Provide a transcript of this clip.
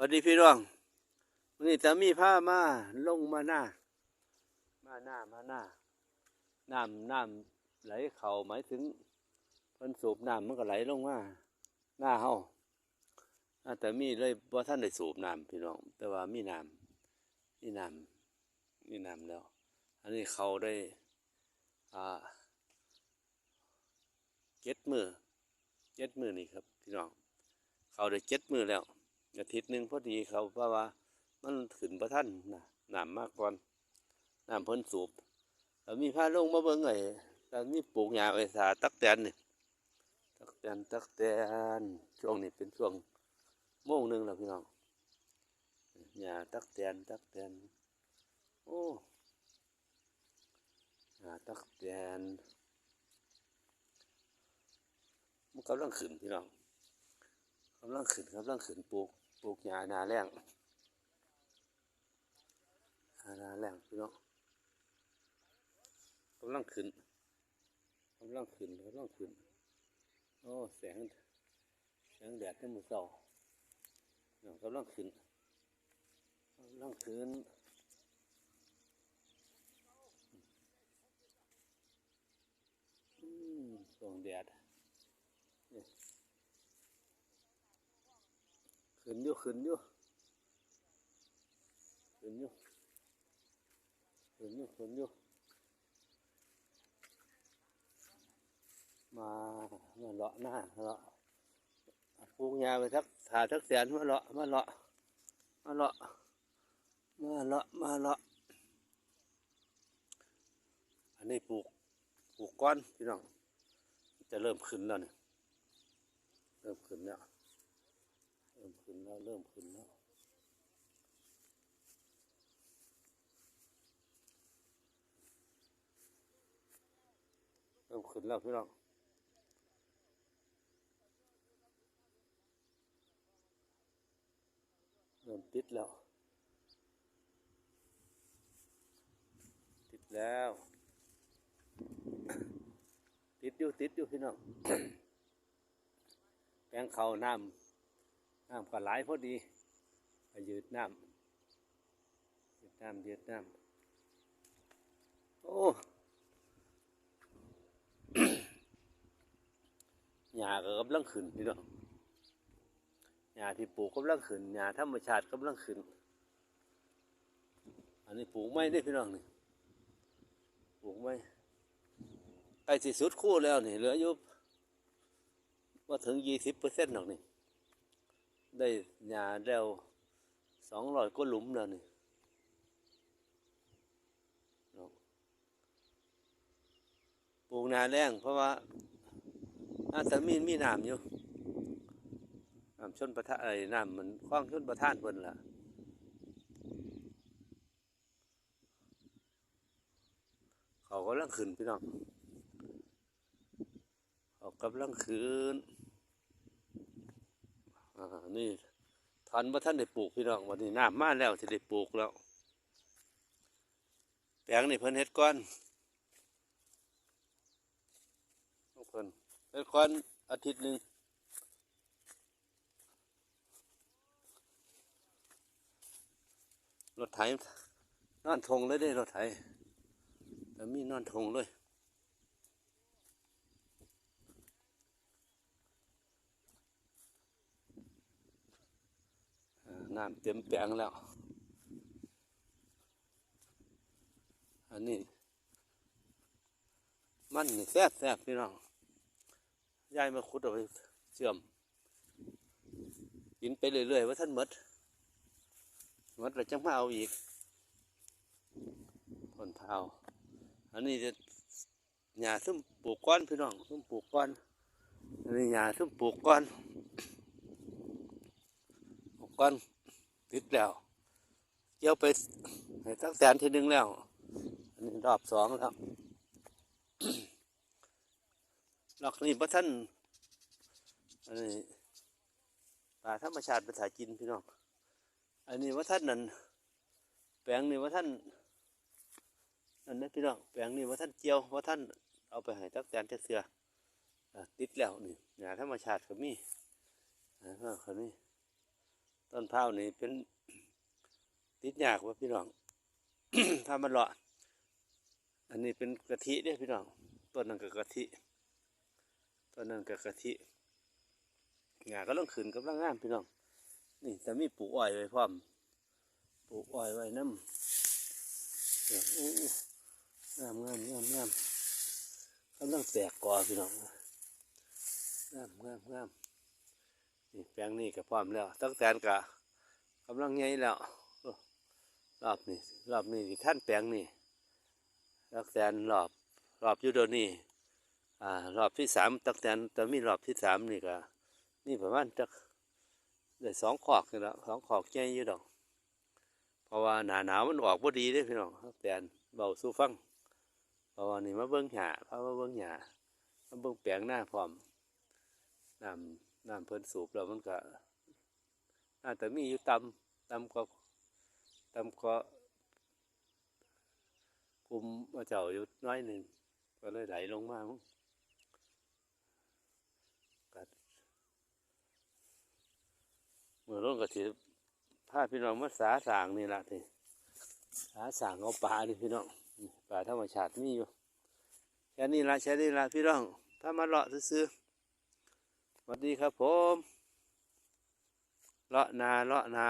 สวัสดีพี่น้องวันนี้จะมีผ้ามาลงมาหน้า มาหน้ามาหน้าน้ำน้ำไหลเข่าหมายถึงเพิ่นสูบน้ำมันก็ไหลลงมาหน้าเฮาอ่าแต่มีเลยว่าท่านได้สูบน้ำพี่น้อง แต่ว่ามีน้ำมีน้ำมีน้ำแล้ว อันนี้เขาได้อ่าเจ็ดมือเจ็ดมือนี่ครับพี่น้อง เขาได้เจ็ดมือแล้ว อาทิตย์หนึ่งพอดีเขาเพราะว่ามันขึ้นประท่านนะน้ำมากก่อนน้ำเพ้นสูบแล้วมีผ้าลงมาเบิ่งไอ้แล้วมีปลูกหญ้าไว้สาตักแตนนี่ตักแตนตักแตนช่วงนี้เป็นช่วงโมงหนึ่งแล้วพี่น้องหญ้าตักแตนตักแตนโอ้หญ้าตักแตนมันกำลังขึ้นพี่น้องกำลังขึ้นกำลังขึ้นปลูก ปลูกหญ้าหนาแรงหญ้านาแรงพี่น้องกำลังขึ้นกำลังขึ้นกำลังขึ้นโอ้แสงแสงแดดในมือเสาเนาะกำลังขึ้นกำลังขึ้นอืมส่องแดด ขึ้นอยู่ขึ้นอยู่ขึ้นอยู่ขึ้นอยู่ขึ้นอยู่มามาเลาะหน้าเลาะปลูกหญ้าไปทักถาทักแสนมาเลาะมาเลาะมาเลาะมาเลาะมาเลาะอันนี้ปลูกปลูกก้อนพี่น้องจะเริ่มขึ้นแล้วเนี่ยเริ่มขึ้นแล้ว เริ่มขึ้นแล้ว เริ่มขึ้นแล้วเริ่มขึ้นแล้วพี่น้องเริ่มติดแล้ว ติดแล้ว ติดอยู่ติดอยู่พี่น้องแปลงเขาน้ำ น้ำก็ไหลายพอดีไปยืดน้ำยืดน้ำยืดน้ำโอ้หญ้าก็กำลังขึ้นพี่น้องหญ้าที่ปลูกกำลังขึ้นหญ้าธรรมชาติกำลังขึ้น อันนี้ปลูกไม่ได้พี่น้องนี่ปลูกไม่ใกล้สิสุดคู่แล้วนี่เหลืออยู่ว่าถึงยี่สิบเปอร์เซ็นต์หรอกนี่ ได้หญ้าแล้วสองร้อยก็หลุมแล้วนี่ปลูกนาแรงเพราะว่าอาจจะมีมีน้ำอยู่น้ำชนประทานไอ้น้ำมันคล้องชนประทานเพิ่นล่ะเขากำลังขึ้นพี่น้องเขากำลังขึ้น อ่านี่ทันว่าท่านได้ปลูกพี่น้องวันนี้น้ำมาแล้วจะได้ปลูกแล้ว แปลงนี่เพิ่นเฮ็ดก้อนเพิ่นเฮ็ดก้อนอาทิตย์หนึ่งรถไถนอนทงเลยได้รถไถแต่มีนอนทงเลย น้ำเต็มแปลงแล้ว อันนี้ มันนี่แซ่บแซ่บพี่น้องยายมาขุดเอาไปเชื่อม กินไปเรื่อยๆว่าท่านมดมดแล้วจังมาเอาอีกผลเท้าอันนี้จะหญ้าซุ่มปลูกก้อนพี่น้องซุ่มปลูกก้อนอันนี้หญ้าซุ่มปลูกก้อนปลูกก้อน ติดแล้วเกี่ยวไปตั้งแสนทีหนึ่งแล้ว อันนี้รอบสองแล้วหลอกนี่พระท่านอันนี้ป่าธรรมชาติภาษาจีนพี่น้อง อันนี้ว่าท่านนั่นแปลงนี่ว่าท่านนั่นนะพี่น้อง แปลงนี่ว่าท่านเจียวว่าท่านเอาไปให้ตักแตนจักเสือติดแล้วนี่หญ้าธรรมชาติก็มีอ่าเขามี ต้นพร้านี่เป็นติดยากว่าพี่น้อง ถ้ามันเลาะ อันนี้เป็นกะทิเนี่ยพี่น้อง ต้นนั้นก็กะทิ ต้นนั้นก็กะทิหงาก็ต้องขืนกับร่างงามพี่น้อง นี่จะมีปลูกอ้อยไว้พร้อม ปลูกอ้อยไว้น้ำเดี๋ยวโอ้งามงามงามงามกำลังแตกกอพี่น้อง งามงามงาม นี่แปลงนี้ก็พร้อมแล้วตั้งแต่นก็กำลังใหญ่แล้วรอบนี้รอบนี้ที่ท่านแปลงนี่ตั้งแต่นรอบรอบอยูโดนี่อ่ารอบที่สามตั้งแต่นแต่มีรอบที่สามนี่ก็นี่ประมาณจักได้สองขอกนี่แหละสองขอกใหญ่อยู่ดอกเพราะว่าหนาหนาวมันออกพอดีเด้พี่น้องครับแต่นเบาสู้ฟังเพราะว่านี่มาเบิ้งหญ้าเพราะว่าเบิ้งหญ้ามาเบิ้งแปลงหน้าพร้อมนำ น้ำเพิ่นสูบแล้วมันก็น่าจะมีอยู่ต่ำต่ำก็ต่ำก็กลุ่มาเจ้าอยู่น้อยหนึ่งก็เลยไหลลงมามั้งก็เมื่อร่นก็สิพาพี่น้องมาสาสางนี่ละทีสาสางเอาปลาดิพี่น้องนี่ปลาธรรมชาติมีอยู่แค่นี้ละแค่นี้ละพี่น้องถ้ามาเลาะซื้อ วัสดีครับผมเลาะนาเลาะนา